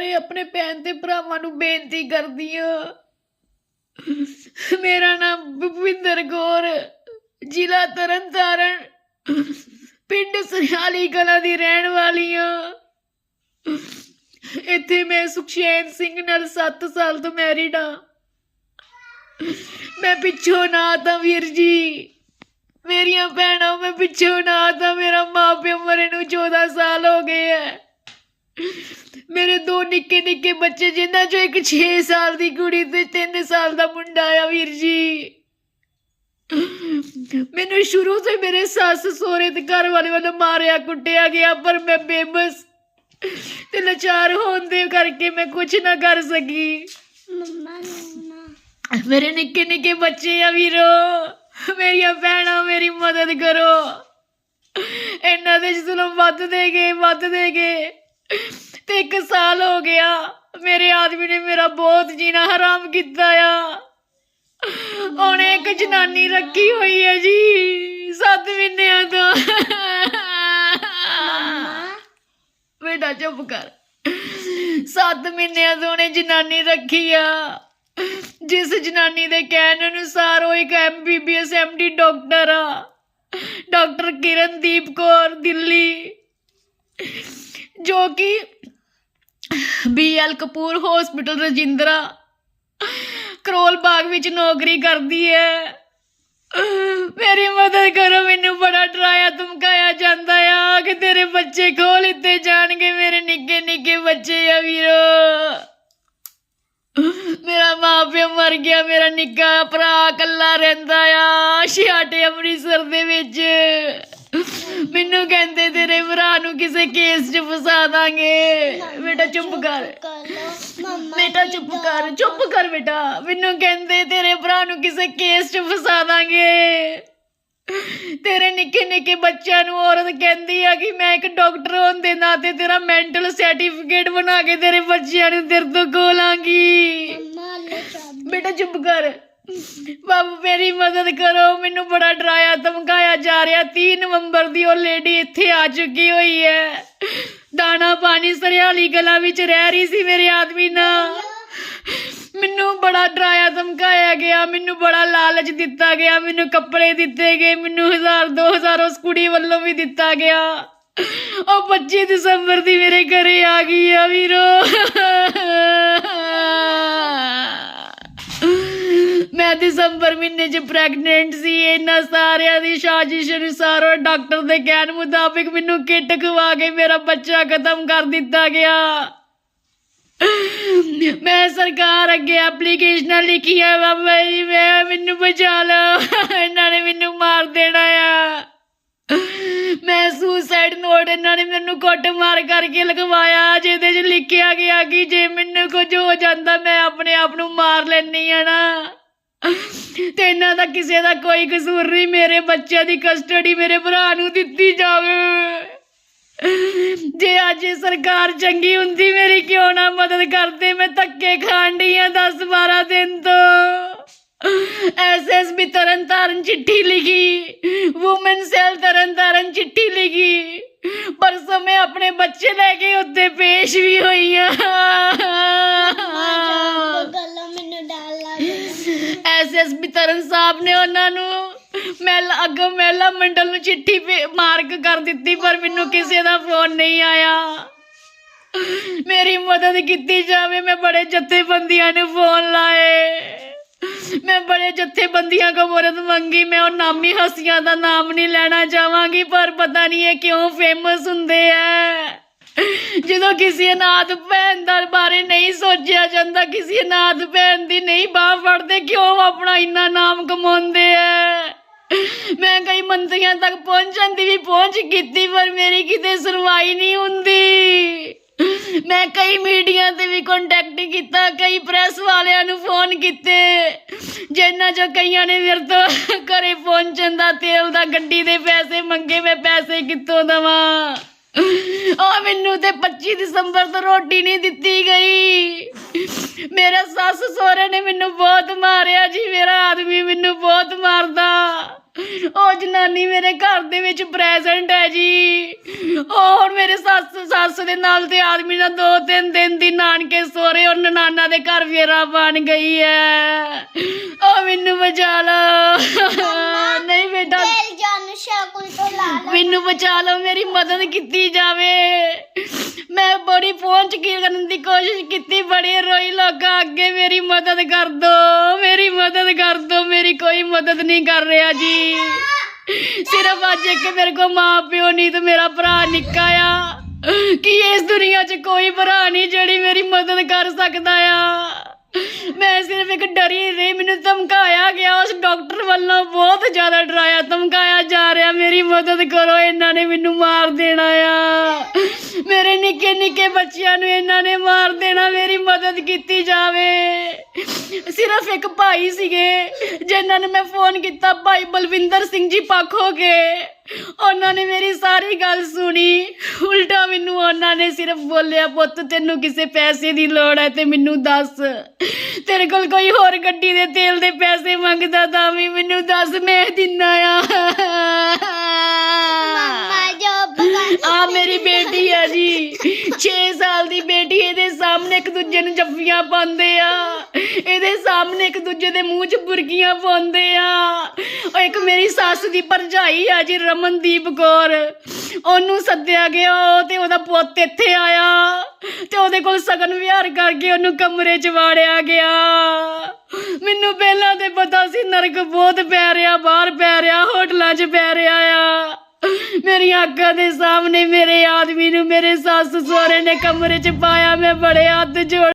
ਸਾਰੇ ਆਪਣੇ ਭੈਣ ਤੇ ਭਰਾਵਾਂ ਨੂੰ ਬੇਨਤੀ ਕਰਦੀ ਹਾਂ ਮੇਰਾ ਨਾਮ ਭੁਪਿੰਦਰ ਕੌਰ ਜ਼ਿਲ੍ਹਾ ਤਰਨਤਾਰਨ, ਪਿੰਡ ਸਰਿਆਲੀ ਕਲਾ ਦੀ ਰਹਿਣ ਵਾਲੀ ਹਾਂ ਇੱਥੇ ਮੈਂ ਸੁਖਸ਼ੇਨ ਸਿੰਘ ਨਾਲ 7 ਸਾਲ ਤੋਂ ਮੈਰਿਡ ਹਾਂ ਮੈਂ ਪਿੱਛੋਂ ਨਾ ਤਾਂ ਵੀਰ ਜੀ, ਮੇਰੀਆਂ ਭੈਣਾਂ ਮੈਂ ਪਿੱਛੋਂ ਨਾ ਤਾਂ ਮੇਰਾ ਮਾਪਿਓ ਮਰੇ ਨੂੰ 14 ਸਾਲ ਹੋ ਗਏ ਐ। ਮੇਰੇ ਦੋ ਨਿੱਕੇ ਨਿੱਕੇ ਬੱਚੇ ਜਿਨ੍ਹਾਂ ਚੋਂ ਇੱਕ 6 ਸਾਲ ਦੀ ਕੁੜੀ ਤੇ 3 ਸਾਲ ਦਾ ਮੁੰਡਾ ਆ ਵੀਰ ਜੀ। ਮੈਨੂੰ ਸ਼ੁਰੂ ਤੋਂ ਹੀ ਮੇਰੇ ਸੱਸ ਸਹੁਰੇ ਤੇ ਘਰ ਵਾਲੇ ਵੱਲੋਂ ਮਾਰਿਆ ਕੁੱਟਿਆ ਗਿਆ ਪਰ ਮੈਂ ਬੇਬਸ ਤੇ ਲਾਚਾਰ ਹੋਣ ਦੇ ਕਰਕੇ ਮੈਂ ਕੁਝ ਨਾ ਕਰ ਸਕੀ। ਮੇਰੇ ਨਿੱਕੇ ਨਿੱਕੇ ਬੱਚੇ ਆ ਵੀਰੋ ਮੇਰੀਆਂ ਭੈਣਾਂ ਮੇਰੀ ਮਦਦ ਕਰੋ। ਇਹਨਾਂ ਦੇ ਜ਼ੁਲਮ ਵੱਧਦੇ ਗਏ ਵੱਧਦੇ ਗਏ। ਤੇ ਇੱਕ ਸਾਲ ਹੋ ਗਿਆ। ਮੇਰੇ ਆਦਮੀ ਨੇ ਮੇਰਾ ਬਹੁਤ ਜੀਣਾ ਹਰਾਮ ਕੀਤਾ ਆ। ਉਹਨੇ ਇੱਕ ਜਨਾਨੀ ਰੱਖੀ ਹੋਈ ਹੈ ਜੀ, ਸੱਤ ਮਹੀਨਿਆਂ ਤੋਂ। ਬੇਟਾ ਚੁੱਪ ਕਰ। ਸੱਤ ਮਹੀਨਿਆਂ ਤੋਂ ਉਹਨੇ ਜਨਾਨੀ ਰੱਖੀ ਆ। ਜਿਸ ਜਨਾਨੀ ਦੇ ਕਹਿਣ ਅਨੁਸਾਰ ਉਹ ਇੱਕ ਐਮਬੀਬੀਐਸ ਐਮਡੀ ਡਾਕਟਰ ਆ। ਡਾਕਟਰ ਕਿਰਨਦੀਪ ਕੌਰ ਦਿੱਲੀ। ਜੋ ਕਿ ਬੀਐਲ ਕਪੂਰ ਹਸਪੀਟਲ ਰਜਿੰਦਰਾ। ਕਰੋਲ ਬਾਗ ਵਿੱਚ ਨੌਕਰੀ ਕਰਦੀ ਹੈ ਮੇਰੀ ਮਦਦ ਕਰੋ, ਮੈਨੂੰ ਬੜਾ ਡਰਾਇਆ, ਧਮਕਾਇਆ ਜਾਂਦਾ ਆ। ਕਿ ਤੇਰੇ ਬੱਚੇ ਖੋਹ ਲਿੱਤੇ ਜਾਣਗੇ ਮੇਰੇ ਨਿੱਕੇ ਨਿੱਕੇ ਬੱਚੇ ਆ ਵੀਰੋ। ਮੇਰਾ ਮਾਪਿਓ ਮਰ ਗਿਆ, ਮੇਰਾ ਨਿੱਕਾ ਭਰਾ ਇਕੱਲਾ ਰਹਿੰਦਾ ਆ। ਛਿਆਟੇ ਅੰਮ੍ਰਿਤਸਰ ਦੇ ਮੈਨੂੰ ਕਹਿੰਦੇ ਤੇਰੇ ਭਰਾ ਨੂੰ ਕਿਸੇ ਕੇਸ 'ਚ ਫਸਾ ਦਾਂਗੇ। ਬੇਟਾ ਚੁੱਪ ਕਰ। ਬੇਟਾ ਚੁੱਪ ਕਰ ਚੁੱਪ ਕਰ ਬੇਟਾ। ਮੈਨੂੰ ਕਹਿੰਦੇ ਤੇਰੇ ਭਰਾ ਨੂੰ ਕਿਸੇ ਕੇਸ 'ਚ ਫਸਾ ਦਾਂਗੇ। ਤੇਰੇ ਨਿੱਕੇ ਨਿੱਕੇ ਬੱਚਿਆਂ ਨੂੰ ਔਰਤ ਕਹਿੰਦੀ ਆ ਕਿ ਮੈਂ ਇੱਕ ਡਾਕਟਰ ਹੋਣ ਦੇ ਨਾਤੇ ਤੇਰਾ ਮੈਂਟਲ ਸਰਟੀਫਿਕੇਟ ਬਣਾ ਕੇ ਤੇਰੇ ਬੱਚਿਆਂ ਨੂੰ ਤੇਰੇ ਤੋਂ ਚਾਬੀ ਬੇਟਾ ਚੁੱਪ ਕਰ। ਬਾਬੂ, ਮੇਰੀ ਮਦਦ ਕਰੋ। ਮੈਨੂੰ ਬੜਾ ਡਰਾਇਆ, ਧਮਕਾਇਆ ਜਾ ਰਿਹਾ। 3 ਨਵੰਬਰ ਦੀ ਉਹ ਲੇਡੀ ਇੱਥੇ ਆ ਚੁੱਕੀ ਹੋਈ ਹੈ। ਦਾਣਾ ਪਾਣੀ ਸਰਿਆਲੀ ਗਲਾ ਵਿੱਚ ਰਹਿ ਰਹੀ ਸੀ ਮੇਰੇ ਆਦਮੀ ਨਾਲ। ਮੈਨੂੰ ਬੜਾ ਡਰਾਇਆ, ਧਮਕਾਇਆ ਗਿਆ। ਮੈਨੂੰ ਬੜਾ ਲਾਲਚ ਦਿੱਤਾ ਗਿਆ। ਮੈਨੂੰ ਕੱਪੜੇ ਦਿੱਤੇ ਗਏ। ਮੈਨੂੰ 1000 2000 ਉਸ ਕੁੜੀ ਵੱਲੋਂ ਵੀ ਦਿੱਤਾ ਗਿਆ। ਉਹ 25 ਦਸੰਬਰ ਦੀ ਮੇਰੇ ਘਰੇ ਆ ਗਈ ਆ ਵੀਰੋ ਮੈਂ ਦਸੰਬਰ ਮਹੀਨੇ 'ਚ ਪ੍ਰੈਗਨੈਂਟ ਸੀ, ਇਹਨਾਂ ਸਾਰਿਆਂ ਦੀ ਸਾਜ਼ਿਸ਼ ਅਨੁਸਾਰ ਉਹ ਡਾਕਟਰ ਦੇ ਕਹਿਣ ਮੁਤਾਬਿਕ ਮੈਨੂੰ ਕਿੱਟ ਖਵਾ ਕੇ ਮੇਰਾ ਬੱਚਾ ਖਤਮ ਕਰ ਦਿੱਤਾ ਗਿਆ। ਮੈਂ ਸਰਕਾਰ ਅੱਗੇ ਐਪਲੀਕੇਸ਼ਨਾਂ ਲਿਖੀਆਂ ਬਾਬਾ ਜੀ ਮੈਂ ਮੈਨੂੰ ਬਚਾ ਲਓ, ਇਹਨਾਂ ਨੇ ਮੈਨੂੰ ਮਾਰ ਦੇਣਾ ਆ। ਮੈਂ ਸੁਸਾਈਡ ਨੋਟ ਇਹਨਾਂ ਨੇ ਮੈਨੂੰ ਕੁੱਟ ਮਾਰ ਕਰਕੇ ਲਗਵਾਇਆ ਜਿਹਦੇ 'ਚ ਲਿਖਿਆ ਗਿਆ ਕਿ ਜੇ ਮੈਨੂੰ ਕੁਝ ਹੋ ਜਾਂਦਾ, ਮੈਂ ਆਪਣੇ ਆਪ ਨੂੰ ਮਾਰ ਲੈਣੀ ਆ ਨਾ। ਤੇ ਇਹਨਾਂ ਦਾ ਕਿਸੇ ਦਾ ਕੋਈ ਕਸੂਰ ਨਹੀਂ, ਮੇਰੇ ਬੱਚਿਆਂ ਦੀ ਕਸਟਡੀ ਮੇਰੇ ਭਰਾ ਨੂੰ ਦਿੱਤੀ ਜਾਵੇ। ਜੇ ਅੱਜ ਇਹ ਸਰਕਾਰ ਚੰਗੀ ਹੁੰਦੀ, ਮੇਰੀ ਕਿਉਂ ਨਾ ਮਦਦ ਕਰਦੇ? ਮੈਂ ਧੱਕੇ ਖਾਣ ਡਈ ਆ 10 12 ਦਿਨ ਤੋਂ। ਐਸਐਸਬੀ ਤਰਨਤਾਰਨ ਚਿੱਠੀ ਲਿਖੀ। ਔਮਨ ਸੈਲ ਤਰਨਤਾਰਨ ਚਿੱਠੀ ਲਿਖੀ। ਪਰਸੋਂ ਮੈਂ ਆਪਣੇ ਬੱਚੇ ਲੈ ਕੇ ਉੱਤੇ ਪੇਸ਼ ਵੀ ਹੋਈ ਆ। ਲੱਗਦਾ ਤਰਨ ਸਾਹਿਬ ਨੇ ਉਹਨਾਂ ਨੂੰ ਮਹਿਲਾ ਅੱਗੋਂ ਮਹਿਲਾ ਮੰਡਲ ਨੂੰ ਚਿੱਠੀ ਮਾਰਕ ਕਰ ਦਿੱਤੀ, ਪਰ ਮੈਨੂੰ ਕਿਸੇ ਦਾ ਫੋਨ ਨਹੀਂ ਆਇਆ। ਮੇਰੀ ਮਦਦ ਕੀਤੀ ਜਾਵੇ, ਮੈਂ ਬੜੇ ਜਥੇਬੰਦੀਆਂ ਨੂੰ ਫੋਨ ਲਾਏ। ਮੈਂ ਬੜੇ ਜਥੇਬੰਦੀਆਂ ਕੋਲ ਮਦਦ ਮੰਗੀ, ਮੈਂ ਉਹ ਨਾਮੀ ਹਸੀਆਂ ਦਾ ਨਾਮ ਨਹੀਂ ਲੈਣਾ ਚਾਹਾਂਗੀ, ਪਰ ਪਤਾ ਨਹੀਂ ਇਹ ਕਿਉਂ ਫੇਮਸ ਹੁੰਦੇ ਐ ਜਦੋਂ ਕਿਸੇ ਅਨਾਥ ਭੈਣ ਦਾ ਬਾਰੇ ਨਹੀਂ ਸੋਚਿਆ ਜਾਂਦਾ, ਕਿਸੇ ਅਨਾਥ ਭੈਣ ਦੀ ਨਹੀਂ ਬਾਹ ਫੜਦੇ, ਕਿਉਂ ਆਪਣਾ ਇੰਨਾ ਨਾਮ ਕਮਾਉਂਦੇ ਐ? ਮੈਂ ਕਈ ਮੰਤਰੀਆਂ ਤੱਕ ਪਹੁੰਚਣ ਦੀ ਵੀ ਪਹੁੰਚ ਕੀਤੀ, ਪਰ ਮੇਰੀ ਕਿਤੇ ਸੁਣਵਾਈ ਨਹੀਂ ਹੁੰਦੀ। ਮੈਂ ਕਈ ਮੀਡੀਆ ਤੇ ਵੀ ਕੰਟੈਕਟ ਕੀਤਾ, ਕਈ ਪ੍ਰੈਸ ਵਾਲਿਆਂ ਨੂੰ ਫੋਨ ਕੀਤੇ। ਜਿਨ੍ਹਾਂ ਚੋਂ ਕਈਆਂ ਨੇ ਮੇਰੇ ਤੋਂ ਘਰੇ ਪਹੁੰਚਣ ਦਾ ਤੇਲ ਦਾ ਗੱਡੀ ਦੇ ਪੈਸੇ ਮੰਗੇ, ਮੈਂ ਪੈਸੇ ਕਿੱਥੋਂ ਦਵਾਂ? ਉਹ ਮੈਨੂੰ ਤੇ 25 ਦਸੰਬਰ ਤੋਂ ਰੋਟੀ ਨਹੀਂ ਦਿੱਤੀ ਗਈ। ਮੇਰਾ ਸੱਸ ਸਹੁਰੇ ਨੇ ਮੈਨੂੰ ਬਹੁਤ ਮਾਰਿਆ ਜੀ, ਮੇਰਾ ਆਦਮੀ ਮੈਨੂੰ ਬਹੁਤ ਮਾਰਦਾ। ਉਹ ਜਨਾਨੀ ਮੇਰੇ ਘਰ ਦੇ ਵਿੱਚ ਪ੍ਰੈਜ਼ੈਂਟ ਹੈ ਜੀ। ਉਹ ਹੁਣ ਮੇਰੇ ਸੱਸ ਸੱਸ ਦੇ ਨਾਲ ਤੇ ਆਦਮੀ ਨਾਲ ਦੋ ਤਿੰਨ ਦਿਨ ਦੀ ਨਾਨਕੇ ਸੋਰੇ ਔਰ ਨਨਾਨਾ ਦੇ ਘਰ ਫੇਰਾ ਬਣ ਗਈ ਹੈ। ਉਹ ਮੈਨੂੰ ਬਚਾ ਲਓ ਨਹੀਂ ਬੇਟਾ ਤੇਲ ਜਾਨ ਸ਼ਕਲ ਤੋਂ ਲਾ ਲਾ ਮੈਨੂੰ ਬਚਾ ਲਓ, ਮੇਰੀ ਮਦਦ ਕੀਤੀ ਜਾਵੇ। ਮੈਂ ਬੜੀ ਪਹੁੰਚ ਕਰਨ ਦੀ ਕੋਸ਼ਿਸ਼ ਕੀਤੀ, ਬੜੀ ਰੋਈ ਲੋਕਾਂ ਅੱਗੇ ਮੇਰੀ ਮਦਦ ਕਰ ਦੋ, ਮੇਰੀ ਮਦਦ ਕਰ ਦੋ, ਮੇਰੀ ਕੋਈ ਮਦਦ ਨਹੀਂ ਕਰ ਰਿਹਾ ਜੀ। ਸਿਰਫ ਅੱਜ ਇੱਕ ਮੇਰੇ ਕੋ ਮਾਂ ਪਿਓ ਨਹੀਂ ਤੇ ਮੇਰਾ ਭਰਾ ਨਿੱਕਾ ਆ। ਕਿ ਇਸ ਦੁਨੀਆ 'ਚ ਕੋਈ ਭਰਾ ਨਹੀਂ ਜਿਹੜੀ ਮੇਰੀ ਮਦਦ ਕਰ ਸਕਦਾ ਆ? ਮੈਂ ਸਿਰਫ ਇੱਕ ਡਰੀ ਰਹੀ, ਮੈਨੂੰ ਧਮਕਾਇਆ ਗਿਆ, ਉਸ ਡਾਕਟਰ ਵੱਲੋਂ ਬਹੁਤ ਜ਼ਿਆਦਾ ਡਰਾਇਆ, ਧਮਕਾਇਆ ਜਾ ਰਿਹਾ, ਮੇਰੀ ਮਦਦ ਕਰੋ, ਇਹਨਾਂ ਨੇ ਮੈਨੂੰ ਮਾਰ ਦੇਣਾ ਆ। ਨਿੱਕੇ ਨਿੱਕੇ ਬੱਚਿਆਂ ਨੂੰ ਇਹਨਾਂ ਨੇ ਮਾਰ ਦੇਣਾ, ਮੇਰੀ ਮਦਦ ਕੀਤੀ ਜਾਵੇ। ਸਿਰਫ ਇੱਕ ਭਾਈ ਸੀਗੇ, ਜਿਨ੍ਹਾਂ ਨੇ ਮੈਂ ਫੋਨ ਕੀਤਾ, ਭਾਈ ਬਲਵਿੰਦਰ ਸਿੰਘ ਜੀ ਪਾਖੋ ਉਹਨਾਂ ਨੇ ਮੇਰੀ ਸਾਰੀ ਗੱਲ ਸੁਣੀ। ਉਲਟਾ ਮੈਨੂੰ ਉਹਨਾਂ ਨੇ ਸਿਰਫ ਬੋਲਿਆ, ਪੁੱਤ, ਤੈਨੂੰ ਕਿਸੇ ਪੈਸੇ ਦੀ ਲੋੜ ਹੈ ਤੇ ਮੈਨੂੰ ਦੱਸ। ਤੇਰੇ ਕੋਲ ਕੋਈ ਹੋਰ ਗੱਡੀ ਦੇ ਤੇਲ ਦੇ ਪੈਸੇ ਮੰਗਦਾ ਤਾਂ ਵੀ ਮੈਨੂੰ ਦੱਸ, ਮੈਂ ਦਿੰਨਾ ਆ। ਦੂਜੇ ਨੂੰ ਜੱਫੀਆਂ ਪਾਉਂਦੇ ਆ। ਇਹਦੇ ਸਾਹਮਣੇ ਇੱਕ ਦੂਜੇ ਦੇ ਮੂੰਹ 'ਚ ਬੁਰਕੀਆਂ ਪਾਉਂਦੇ ਆ। ਉਹ ਇੱਕ ਮੇਰੀ ਸੱਸ ਦੀ ਭਰਜਾਈ ਆ ਜੀ, ਰਮਨਦੀਪ ਕੌਰ। ਉਹਨੂੰ ਸੱਦਿਆ ਗਿਆ ਤੇ ਉਹਦਾ ਪੁੱਤ ਇੱਥੇ ਆਇਆ। ਤੇ ਉਹਦੇ ਕੋਲ ਸਗਨ ਵਿਹਾਰ ਕਰਕੇ ਉਹਨੂੰ ਕਮਰੇ 'ਚ ਵਾੜਿਆ ਗਿਆ। ਮੈਨੂੰ ਪਹਿਲਾਂ ਤੇ ਪਤਾ ਸੀ ਨਰਕ ਬਹੁਤ ਪੈ ਰਿਹਾ, ਬਾਹਰ ਪੈ ਰਿਹਾ, ਹੋਟਲਾਂ 'ਚ ਪੈ ਰਿਹਾ ਆ। ਮੇਰੀਆਂ ਅੱਖਾਂ ਦੇ ਮੇਰੇ ਸੱਸ ਸਹੁਰੇ ਨੇ ਕਮਰੇ 'ਚ ਪਾਇਆ ਮੈਂ ਬੜੇ ਹੱਥ ਜੋੜ